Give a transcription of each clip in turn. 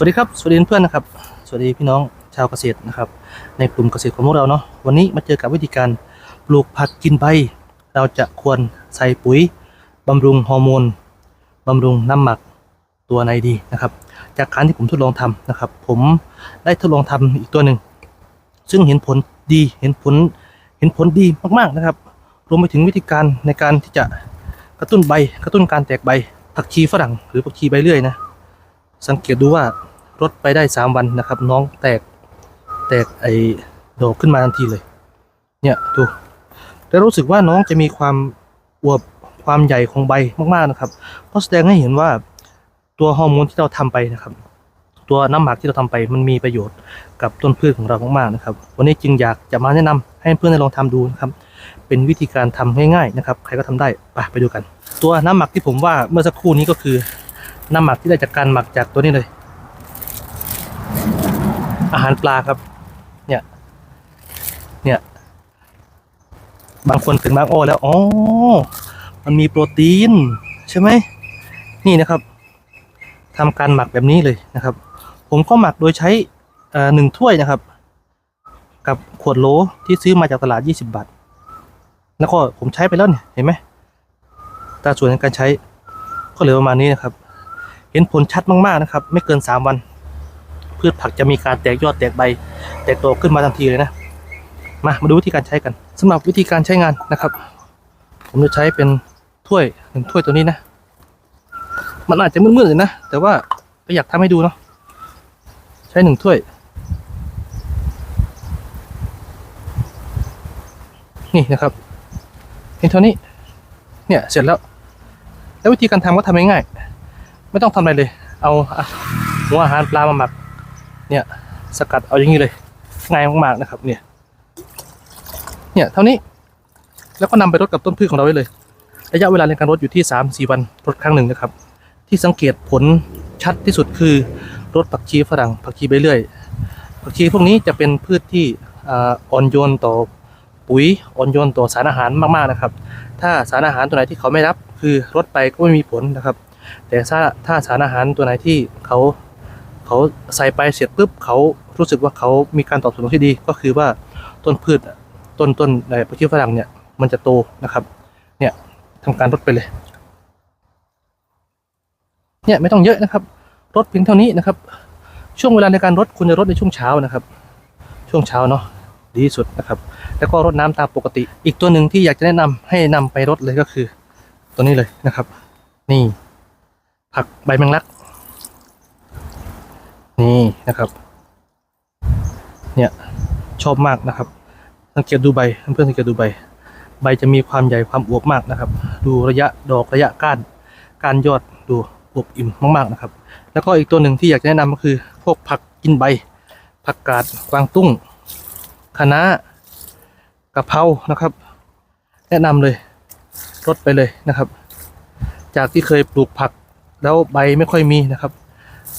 สวัสดีครับ สวัสดีเพื่อนนะครับ สวัสดีพี่น้องชาวเกษตรนะครับ ในกลุ่มเกษตรของพวกเราเนาะ วันนี้มาเจอกับวิธีการปลูกผักกินใบ เราจะควรใส่ปุ๋ยบำรุงฮอร์โมนบำรุงน้ำหมักตัวไหนดีนะครับ จากการที่ผมทดลองทำนะครับ ผมได้ทดลองทำอีกตัวหนึ่ง ซึ่งเห็นผลดี เห็นผล เห็นผลดีมากๆนะครับ รวมไปถึงวิธีการในการที่จะกระตุ้นใบ กระตุ้นการแตกใบ ผักชีฝรั่งหรือผักชีใบเลื่อยนะ สังเกตดูว่ารดไปได้สามวันนะครับ น้องแตกแตกไอ้ดอกขึ้นมาทันทีเลย เนี่ยดูแล้วรู้สึกว่าน้องจะมีความอวบความใหญ่ของใบมากๆนะครับเพราะแสดงให้เห็นว่าตัวฮอร์โมนที่เราทำไปนะครับ ตัวน้ำหมักที่เราทำไปมันมีประโยชน์กับต้นพืชของเรามากๆนะครับ วันนี้จึงอยากจะมาแนะนำให้เพื่อนได้ลองทำดูนะครับ เป็นวิธีการทำง่ายๆนะครับ ใครก็ทำได้ไปไปดูกัน ตัวน้ำหมักที่ผมว่าเมื่อสักครู่นี้ก็คือ น้ำหมักที่ได้จากการหมักจากตัวนี้เลย อาหารปลาครับ เนี่ย เนี่ย บางคนถึงบางโอ้แล้วอ๋อมันมีโปรตีน ใช่ไหม นี่นะครับทำการหมักแบบนี้เลยนะครับ ผมก็หมักโดยใช้หนึ่งถ้วยนะครับ กับขวดโหลที่ซื้อมาจากตลาด 20 บาท แล้วก็ผมใช้ไปแล้วเนี่ยเห็นไหมตาส่วนในการใช้ก็เหลือประมาณนี้นะครับ เห็นผลชัดมากๆนะครับ ไม่เกิน 3 วัน พืชผักจะมีการแตกยอดแตกใบ แตกโตขึ้นมาทันทีเลยนะมามาดูวิธีการใช้กันสำหรับวิธีการใช้งานนะครับ ผมจะใช้เป็นถ้วยหนึ่งถ้วยตัวนี้นะ มันอาจจะมืดๆเลยนะ แต่ว่าก็อยากทำให้ดูเนาะใช้หนึ่งถ้วยนี่นะครับเห็นเท่านี้ เนี่ยเสร็จแล้ว แล้ววิธีการทำก็ทำง่ายๆ ไม่ต้องทำอะไรเลย เอาหัวอาหารปลามาหมัก เนี่ย สกัดเอาอย่างนี้เลยง่ายมากๆนะครับ เนี่ย เนี่ยเท่านี้ แล้วก็นำไปรดกับต้นพืชของเราได้เลย ระยะเวลาในการรดอยู่ที่3าสี่วันรดครั้งหนึ่งนะครับ ที่สังเกตผลชัดที่สุดคือรดผักชีฝรั่งผักชีใบเลื่อยผักชีพวกนี้จะเป็นพืชที่อ่อ่อนโยนต่อปุ๋ยอ่อนโยนต่อสารอาหารมากๆนะครับ ถ้าสารอาหารตัวไหนที่เขาไม่รับ คือรดไปก็ไม่มีผลนะครับ แต่ถ้าถ้าสารอาหารตัวไหนที่เขาเขาใส่ไปเสร็จปุ๊บเขารู้สึกว่าเขามีการตอบสนองที่ดี ก็คือว่าต้นพืชต้นต้นในพืชฝรั่งเนี่ยมันจะโตนะครับ เนี่ยทำการรดไปเลย เนี่ยไม่ต้องเยอะนะครับรดเพียงเท่านี้นะครับ ช่วงเวลาในการรดคุณจะรดในช่วงเช้านะครับ ช่วงเช้าเนาะดีที่สุดนะครับ แล้วก็รดน้ำตามปกติ อีกตัวหนึ่งที่อยากจะแนะนำให้นำไปรดเลยก็คือ ตัวนี้เลยนะครับ นี่ ผักใบแมงลัก นี่นะครับ เนี่ยชอบมากนะครับ สังเกตดูใบเพื่อนสังเกตดูใบ ใบจะมีความใหญ่ความอวบมากนะครับ ดูระยะดอกระยะก้านก้านยอดดูอวบอิ่มมากๆนะครับ แล้วก็อีกตัวหนึ่งที่อยากจะแนะนำก็คือ พวกผักกินใบ ผักกาดกวางตุ้งคะน้ากะเพรานะครับ แนะนำเลยรดไปเลยนะครับ จากที่เคยปลูกผัก แล้วใบไม่ค่อยมีนะครับ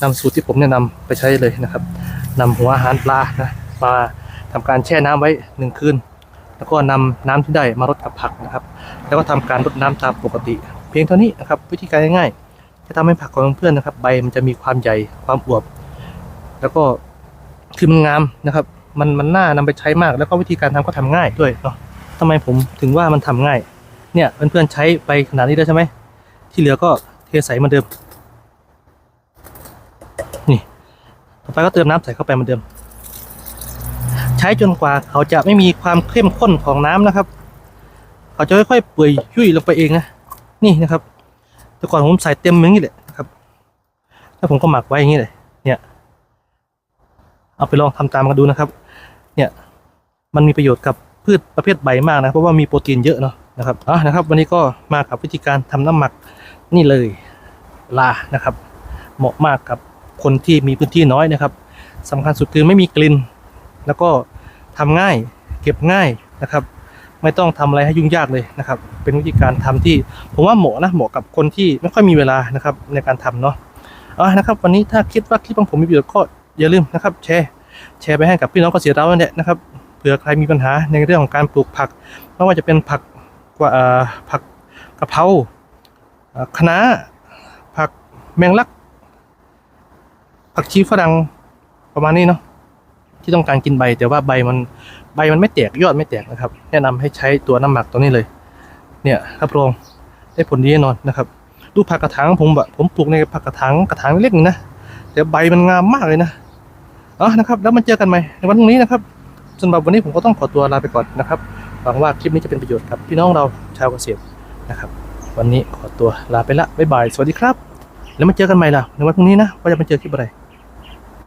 นำสูตรที่ผมแนะนำไปใช้เลยนะครับนำหัวอาหารปลานะมาทำการแช่น้ำไว้หนึ่งคืนแล้วก็นำน้ำที่ได้มารดกับผักนะครับ แล้วก็ทำการรดน้ำตามปกติ เพียงเท่านี้นะครับวิธีการง่ายๆจะทำให้ผักของเพื่อนๆนะครับ ใบมันจะมีความใหญ่ความอวบ แล้วก็คือมันงามนะครับ มันมันน่านำไปใช้มาก แล้วก็วิธีการทำก็ทำง่ายด้วยเนาะทำไมผมถึงว่ามันทำง่าย เนี่ยเพื่อนๆใช้ไปขนาดนี้แล้วใช่ไหมที่เหลือก็ เทใส่เหมือนเดิม นี่ต่อไปก็เติมน้ำใส่เข้าไปเหมือนเดิม ใช้จนกว่าเขาจะไม่มีความเข้มข้นของน้ำนะครับ เขาจะค่อยๆเปื่อยยุ่ยลงไปเองนะนี่นะครับ แต่ก่อนผมใส่เต็มอย่างนี้เลยนะครับ แล้วผมก็หมักไว้อย่างนี้เลยเนี่ย เอาไปลองทำตามกันดูนะครับ เนี่ยมันมีประโยชน์กับพืชประเภทใบมากนะเพราะว่ามีโปรตีนเยอะเนาะนะครับอะนะครับ วันนี้ก็มากับวิธีการทำน้ำหมัก นี่เลยลานะครับ เหมาะมากกับคนที่มีพื้นที่น้อยนะครับสำคัญสุดคือไม่มีกลิ่นแล้วก็ทำง่ายเก็บง่ายนะครับ ไม่ต้องทำอะไรให้ยุ่งยากเลยนะครับ เป็นวิธีการทำที่ผมว่าเหมาะนะเหมาะกับคนที่ไม่ค่อยมีเวลานะครับในการทำเนาะเอะนะครับ วันนี้ถ้าคิดว่าคลิปของผมมีประโยชน์ก็อย่าลืมนะครับ แชร์แชร์ไปให้กับพี่น้องเกษตรเราเนี่ยนะครับเผื่อใครมีปัญหาในเรื่องของการปลูกผักไม่ว่าจะเป็นผักกว่าผักกะเพรา คะน้าผักแมงลัก ผักชีฝรั่งประมาณนี้เนาะที่ต้องการกินใบ แต่ว่าใบมันใบมันไม่แตกยอดไม่แตกนะครับ แนะนำให้ใช้ตัวน้ำหมักตัวนี้เลย เนี่ยรับรองได้ผลดีแน่นอนนะครับ ดูผักกระถางผมแบบผมปลูกในผักกระถางกระถางเล็กๆนึงนะแต่ใบมันงามมากเลยนะเอ๋อนะครับ แล้วมันเจอกันใหม่ในวันพรุ่งนี้นะครับสำหรับวันนี้ผมก็ต้องขอตัวลาไปก่อนนะครับหวังว่าคลิปนี้จะเป็นประโยชน์กับพี่น้องเราชาวเกษตรนะครับ วันนี้ขอตัวลาไปละบ๊ายบาย สวัสดีครับ แล้วมาเจอกันใหม่ล่ะในวันพรุ่งนี้นะว่าจะมาเจอคลิปอะไร